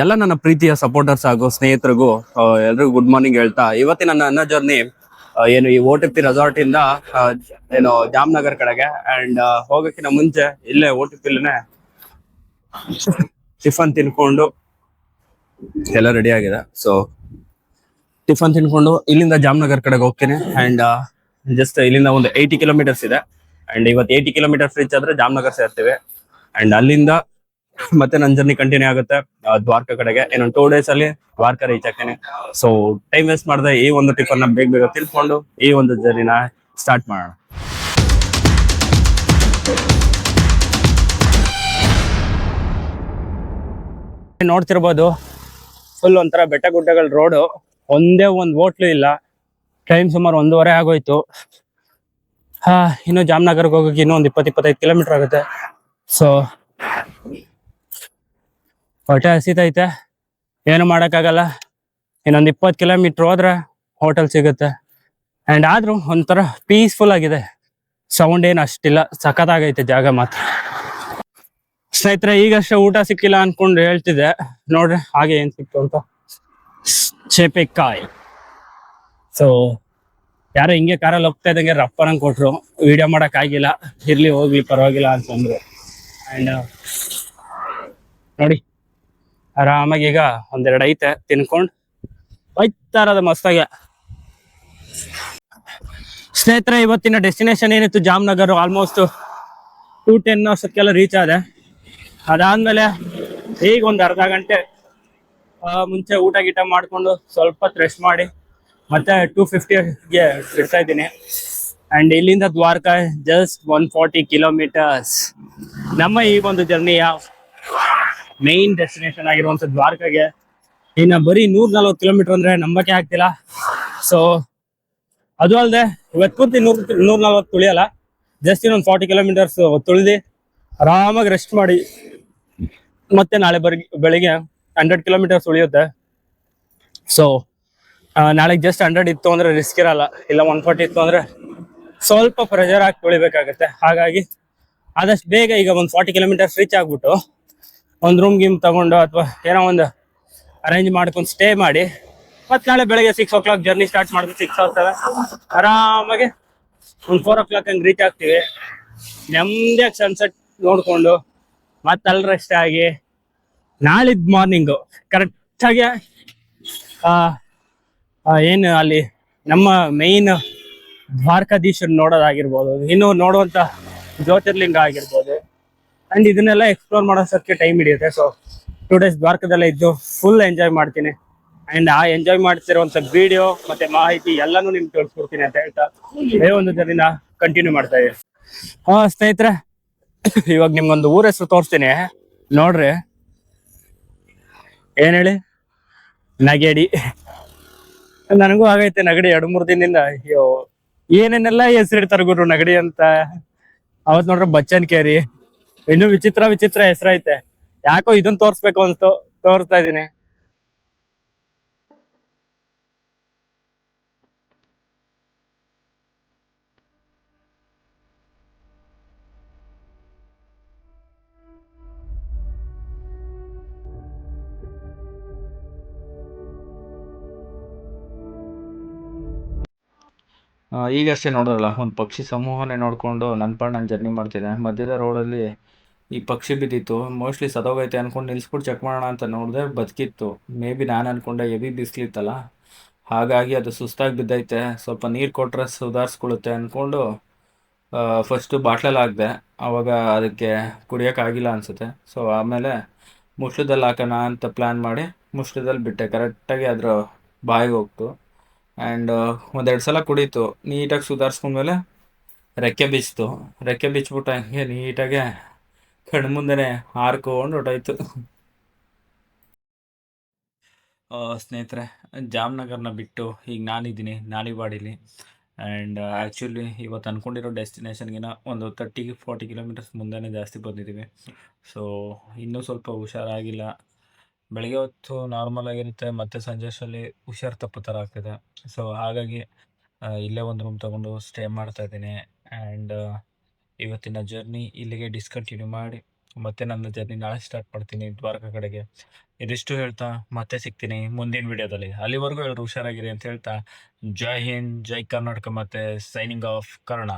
ಎಲ್ಲ ನನ್ನ ಪ್ರೀತಿಯ ಸಪೋರ್ಟರ್ಸ್ ಹಾಗೂ ಸ್ನೇಹಿತರಿಗೂ ಎಲ್ರಿಗೂ ಗುಡ್ ಮಾರ್ನಿಂಗ್ ಹೇಳ್ತಾ, ಇವತ್ತಿನ ನನ್ನ ಜರ್ನಿ ಏನು ಈ ಓ ಪಿ ರೆಸಾರ್ಟ್ ಇಂದ ಏನು ಜಾಮ್ನಗರ್ ಕಡೆಗೆ ಅಂಡ್ ಹೋಗಕ್ಕಿಂತ ಮುಂಚೆ ಇಲ್ಲೇ ಓ ಟಿ ಟಿಫನ್ ತಿನ್ಕೊಂಡು ಎಲ್ಲ ರೆಡಿ ಆಗಿದೆ. ಸೊ ಟಿಫನ್ ತಿನ್ಕೊಂಡು ಇಲ್ಲಿಂದ ಜಾಮ್ನಗರ್ ಕಡೆಗೆ ಹೋಗ್ತೀನಿ ಅಂಡ್ ಜಸ್ಟ್ ಇಲ್ಲಿಂದ ಒಂದು ಏಯ್ಟಿ ಕಿಲೋಮೀಟರ್ಸ್ ಇದೆ. ಅಂಡ್ ಇವತ್ತು ಏಯ್ಟಿ ಕಿಲೋಮೀಟರ್ಸ್ ರೀಚ್ ಆದ್ರೆ ಜಾಮ್ನಗರ್ ಸೇರ್ತೀವಿ. ಅಂಡ್ ಅಲ್ಲಿಂದ ಮತ್ತೆ ನನ್ನ ಜರ್ನಿ ಕಂಟಿನ್ಯೂ ಆಗುತ್ತೆ. ದ್ವಾರಕಾ ಕಡೆಗೆ. ಇನ್ನೊಂದು ಟೂ ಡೇಸ್ ಅಲ್ಲಿ ದ್ವಾರಕಾ ರೀಚ್ ಆಗ್ತೀನಿ. ಸೊ ಟೈಮ್ ವೇಸ್ಟ್ ಮಾಡದೆ ಈ ಒಂದು ನ ಬೇಗ ಬೇಗ ತಿಳ್ಕೊಂಡು ಈ ಒಂದು ಜರ್ನಿನ ಸ್ಟಾರ್ಟ್ ಮಾಡೋಣ. ನೋಡ್ತಿರ್ಬೋದು ಫುಲ್ ಒಂಥರ ಬೆಟ್ಟ ಗುಡ್ಡಗಳ ರೋಡು ಒಂದೇ ಒಂದು ಹೋಟ್ಲು ಇಲ್ಲ. ಟೈಮ್ ಸುಮಾರು ಒಂದೂವರೆ ಆಗೋಯ್ತು. ಇನ್ನು ಜಾಮ್ನಗರ್ಗೆ ಹೋಗೋಕೆ ಇನ್ನೂ ಒಂದು ಇಪ್ಪತ್ತು ಇಪ್ಪತ್ತೈದು ಕಿಲೋಮೀಟರ್ ಆಗುತ್ತೆ. ಸೊ ಹೊಟ್ಟೆ ಹಸಿತೈತೆ. ಏನು ಮಾಡೋಕ್ಕಾಗಲ್ಲ. ಇನ್ನೊಂದು ಇಪ್ಪತ್ತು ಕಿಲೋಮೀಟ್ರ್ ಹೋದ್ರೆ ಹೋಟೆಲ್ ಸಿಗುತ್ತೆ. ಆ್ಯಂಡ್ ಆದರೂ ಒಂಥರ ಪೀಸ್ಫುಲ್ ಆಗಿದೆ. ಸೌಂಡ್ ಏನು ಅಷ್ಟಿಲ್ಲ. ಸಖತ್ತಾಗೈತೆ ಜಾಗ ಮಾತ್ರ. ಸ್ನೇಹಿತರೆ, ಈಗಷ್ಟೇ ಊಟ ಸಿಕ್ಕಿಲ್ಲ ಅಂದ್ಕೊಂಡು ಹೇಳ್ತಿದ್ದೆ. ನೋಡ್ರಿ ಹಾಗೆ ಏನು ಸಿಕ್ತು ಅಂತ. ಚೇಪೆಕಾಯಿ ಸೊ ಯಾರೋ ಹಿಂಗೆ ಕಾರಲ್ಲಿ ಹೋಗ್ತಾ ಇದ್ದಂಗೆ ರಪ್ಪನಂಗ್ ಕೊಟ್ರು. ವಿಡಿಯೋ ವೀಡಿಯೋ ಆಗಿಲ್ಲ. ಇರ್ಲಿ ಹೋಗ್ಲಿ, ಪರವಾಗಿಲ್ಲ ಅಂತಂದ್ರು. ಆ್ಯಂಡ್ ನೋಡಿ. ಆರಾಮಾಗಿ ಈಗ ಒಂದೆರಡು ಐತೆ, ತಿನ್ಕೊಂಡು ಹೋಯ್ತಾ ಮಸ್ತಾಗ. ಸ್ನೇಹಿತರೆ, ಇವತ್ತಿನ ಡೆಸ್ಟಿನೇಷನ್ ಏನಿತ್ತು? ಜಾಮ್ನಗರ್ ಆಲ್ಮೋಸ್ಟ್ ಟೂ ಟೆನ್ ಅಷ್ಟಕ್ಕೆಲ್ಲ ರೀಚ್ ಆದೆ. ಅದಾದ್ಮೇಲೆ ಈಗ ಒಂದು ಅರ್ಧ ಗಂಟೆ ಮುಂಚೆ ಊಟ ಗೀಟ ಮಾಡ್ಕೊಂಡು ಸ್ವಲ್ಪ ರೆಸ್ಟ್ ಮಾಡಿ ಮತ್ತೆ ಟೂ ಫಿಫ್ಟಿಗೆ ಬಿಡ್ತಾ ಇದ್ದೀನಿ. ಅಂಡ್ ಇಲ್ಲಿಂದ Dwarka just one forty kilometres ನಮ್ಮ ಈ ಒಂದು ಜರ್ನಿಯ ಮೇನ್ ಡೆಸ್ಟಿನೇಷನ್ ಆಗಿರುವಂತ ದ್ವಾರಕಾಗೆ. ಇನ್ನ ಬರೀ ನೂರ್ ನಲ್ವತ್ ಕಿಲೋಮೀಟರ್ ಅಂದ್ರೆ ನಂಬಕ್ಕೆ ಆಗ್ತಿಲ್ಲ. ಸೊ ಅದು ಅಲ್ಲದೆ ಇವತ್ತು ಪೂರ್ತಿ ನೂರ್ ನೂರ್ ನಲ್ವತ್ತು ತುಳಿಯಲ್ಲ. ಜಸ್ಟ್ ಇನ್ನೊಂದು ಫಾರ್ಟಿ ಕಿಲೋಮೀಟರ್ಸ್ ತುಳಿದಿ ಆರಾಮಾಗಿ ರೆಸ್ಟ್ ಮಾಡಿ ಮತ್ತೆ ನಾಳೆ ಬರ್, ಬೆಳಿಗ್ಗೆ ಹಂಡ್ರೆಡ್ ಕಿಲೋಮೀಟರ್ಸ್ ಉಳಿಯುತ್ತೆ. ಸೊ ನಾಳೆಗೆ ಜಸ್ಟ್ ಹಂಡ್ರೆಡ್ ಇತ್ತು ಅಂದ್ರೆ ರಿಸ್ಕ್ ಇರಲ್ಲ. ಇಲ್ಲ ಒನ್ ಫಾರ್ಟಿ ಇತ್ತು ಅಂದ್ರೆ ಸ್ವಲ್ಪ ಪ್ರೆಷರ್ ಹಾಕಿ ತುಳಿಬೇಕಾಗತ್ತೆ. ಹಾಗಾಗಿ ಆದಷ್ಟು ಬೇಗ ಈಗ ಒಂದು ಫಾರ್ಟಿ ಕಿಲೋಮೀಟರ್ಸ್ ರೀಚ್ ಆಗ್ಬಿಟ್ಟು ಒಂದು ರೂಮ್ ಗೀಮ್ ತಗೊಂಡು ಅಥವಾ ಏನೋ ಒಂದು ಅರೇಂಜ್ ಮಾಡ್ಕೊಂಡು ಸ್ಟೇ ಮಾಡಿ, ಮತ್ತೆ ನಾಳೆ ಬೆಳಗ್ಗೆ six o'clock journey start ಮಾಡಿದ್ರೆ ಸಿಕ್ಸ್ ಆಗ್ತವೆ ಆರಾಮಾಗಿ ಒಂದು ಫೋರ್ ಓ ಕ್ಲಾಕ್ ಹಂಗೆ ರೀಚ್ ಆಗ್ತೀವಿ. ನೆಮ್ಮದಿಯಾಗಿ ಸನ್ಸೆಟ್ ನೋಡ್ಕೊಂಡು, ಮತ್ತೆ ಅಲ್ಲಿ ರೆಸ್ಟ್ ಆಗಿ, ನಾಳಿದ್ ಮಾರ್ನಿಂಗು ಕರೆಕ್ಟಾಗಿ ಏನು ಅಲ್ಲಿ ನಮ್ಮ ಮೇಯ್ನ್ ದ್ವಾರಕಾಧೀಶರು ನೋಡೋದಾಗಿರ್ಬೋದು, ಇನ್ನು ನೋಡುವಂತ ಜ್ಯೋತಿರ್ಲಿಂಗ ಆಗಿರ್ಬೋದು ಅಂಡ್ ಇದನ್ನೆಲ್ಲ ಎಕ್ಸ್ಪ್ಲೋರ್ ಮಾಡೋಸಕ್ಕೆ ಟೈಮ್ ಹಿಡಿಯುತ್ತೆ. ಸೊ ಟೂ ಡೇಸ್ ದ್ವಾರಕದಲ್ಲೇ ಇದ್ದು ಫುಲ್ ಎಂಜಾಯ್ ಮಾಡ್ತೀನಿ. ಅಂಡ್ ಆ ಎಂಜಾಯ್ ಮಾಡ್ತಿರುವಂತ ವಿಡಿಯೋ ಮತ್ತೆ ಮಾಹಿತಿ ಎಲ್ಲಾನು ನಿಮ್ಗೆ ತೋರಿಸ್ಕೊಡ್ತೀನಿ ಅಂತ ಹೇಳ್ತಾ ಇದೇ ಒಂದು ದಿನ ಕಂಟಿನ್ಯೂ ಮಾಡ್ತಾ ಇದ್ದೀವಿ ಹಾ, ಸ್ನೇಹಿತರೆ, ಇವಾಗ ನಿಮ್ಗೊಂದು ಊರ ಹೆಸರು ತೋರಿಸ್ತೀನಿ. ನೋಡ್ರಿ. ಏನ್ ಹೇಳಿ? ನಗೇಡಿ. ನನಗೂ ಆಗೈತೆ ನಗಡಿ ಎರಡು ಮೂರು ದಿನದಿಂದ. ಅಯ್ಯೋ, ಏನೇನೆಲ್ಲ ಹೆಸರಿಡ್ತಾರ ಗುರು ನಗಡಿ ಅಂತ. ಅವತ್ ನೋಡ್ರಿ ಬಚ್ಚನ್ ಕೇರಿ ಇನ್ನು ವಿಚಿತ್ರ ವಿಚಿತ್ರ ಹೆಸರೈತೆ. ಯಾಕೋ ಇದನ್ನ ತೋರ್ಸ್ಬೇಕು ಅಂತ ತೋರಿಸ್ತಾ ಇದೀನಿ. ಈಗಷ್ಟೇ ನೋಡೋದಲ್ಲ, ಒಂದು ಪಕ್ಷಿ ಸಮೂಹನೇ ನೋಡಿಕೊಂಡು ನನ್ನ ಪಾಡು ನಾನು ಜರ್ನಿ ಮಾಡ್ತಿದ್ದೆ ಮಧ್ಯದ ರೋಡಲ್ಲಿ ಈ ಪಕ್ಷಿ ಬಿದ್ದಿತ್ತು. ಮೋಸ್ಟ್ಲಿ ಸದೋಗೈತೆ ಅಂದ್ಕೊಂಡು ನಿಲ್ಸ್ಬಿಟ್ಟು ಚೆಕ್ ಮಾಡೋಣ ಅಂತ ನೋಡಿದೆ ಬದುಕಿತ್ತು. ಮೇ ಬಿ ನಾನು ಅನ್ಕೊಂಡೆ ಎವಿ ಬಿಸಿಲಿತ್ತಲ್ಲ. ಹಾಗಾಗಿ ಅದು ಸುಸ್ತಾಗಿ ಬಿದ್ದೈತೆ. ಸ್ವಲ್ಪ ನೀರು ಕೊಟ್ಟರೆ ಸುಧಾರಿಸ್ಕೊಳ್ಳುತ್ತೆ ಅಂದ್ಕೊಂಡು ಫಸ್ಟು ಬಾಟ್ಲಲ್ಲಿ ಹಾಕಿದೆ ಆವಾಗ ಅದಕ್ಕೆ ಕುಡಿಯೋಕ್ಕಾಗಿಲ್ಲ ಅನಿಸುತ್ತೆ. ಸೊ ಆಮೇಲೆ ಮುಷ್ಲದಲ್ಲಿ ಹಾಕೋಣ ಅಂತ ಪ್ಲ್ಯಾನ್ ಮಾಡಿ ಮುಷ್ಲದಲ್ಲಿ ಬಿಟ್ಟೆ. ಕರೆಕ್ಟಾಗಿ ಅದರ ಬಾಯಿಗೆ ಹೋಗ್ತು. ಆ್ಯಂಡ್ ಒಂದೆರಡು ಸಲ ಕುಡೀತು. ನೀಟಾಗಿ ಸುಧಾರಿಸ್ಕೊಂಡ್ಮೇಲೆ ರೆಕ್ಕೆ ಬಿಚ್ಚಿತು ರೆಕ್ಕೆ ಬಿಚ್ಚಿಬಿಟ್ಟು ಹಂಗೆ ನೀಟಾಗೆ ಕಣ್ಣು ಮುಂದೆನೆ ಹಾರ್ಕೊಂಡು ಹೊಟ್ಟೋಯ್ತು ಸ್ನೇಹಿತರೆ, ಜಾಮ್ನಗರ್ನ ಬಿಟ್ಟು ಈಗ ನಾನಿದ್ದೀನಿ, ನಾಲಿವಾಡಿಲಿ. ಆ್ಯಂಡ್ ಆ್ಯಕ್ಚುಲಿ ಇವತ್ತು ಅಂದ್ಕೊಂಡಿರೋ ಡೆಸ್ಟಿನೇಷನ್ಗಿನ ಒಂದು ತರ್ಟಿ ಫಾರ್ಟಿ ಕಿಲೋಮೀಟರ್ಸ್ ಮುಂದೆನೇ ಜಾಸ್ತಿ ಬಂದಿದ್ದೀವಿ. ಸೊ ಇನ್ನೂ ಸ್ವಲ್ಪ ಹುಷಾರಾಗಿಲ್ಲ. ಬೆಳಗ್ಗೆ ಹೊತ್ತು ನಾರ್ಮಲ್ ಆಗಿರುತ್ತೆ, ಮತ್ತು ಸಂಜೆ ಅಷ್ಟರಲ್ಲಿ ಹುಷಾರು ತಪ್ಪು ಥರ ಆಗ್ತಿದೆ. ಸೊ ಹಾಗಾಗಿ ಇಲ್ಲೇ ಒಂದು ರೂಮ್ ತೊಗೊಂಡು ಸ್ಟೇ ಮಾಡ್ತಾ ಇದ್ದೀನಿ. ಆ್ಯಂಡ್ ಇವತ್ತಿನ ಜರ್ನಿ ಇಲ್ಲಿಗೆ ಡಿಸ್ಕಂಟಿನ್ಯೂ ಮಾಡಿ ಮತ್ತೆ ನನ್ನ ಜರ್ನಿ ನಾಳೆ ಸ್ಟಾರ್ಟ್ ಮಾಡ್ತೀನಿ ದ್ವಾರಕ ಕಡೆಗೆ. ಇದಿಷ್ಟು ಹೇಳ್ತಾ ಮತ್ತೆ ಸಿಗ್ತೀನಿ ಮುಂದಿನ ವಿಡಿಯೋದಲ್ಲಿ ಅಲ್ಲಿವರೆಗೂ ಎಲ್ಲರೂ ಹುಷಾರಾಗಿರಿ ಅಂತ ಹೇಳ್ತಾ. ಜೈ ಹಿಂದ್, ಜೈ ಕರ್ನಾಟಕ ಮತ್ತೆ ಸೈನಿಂಗ್ ಆಫ್ ಕರ್ಣ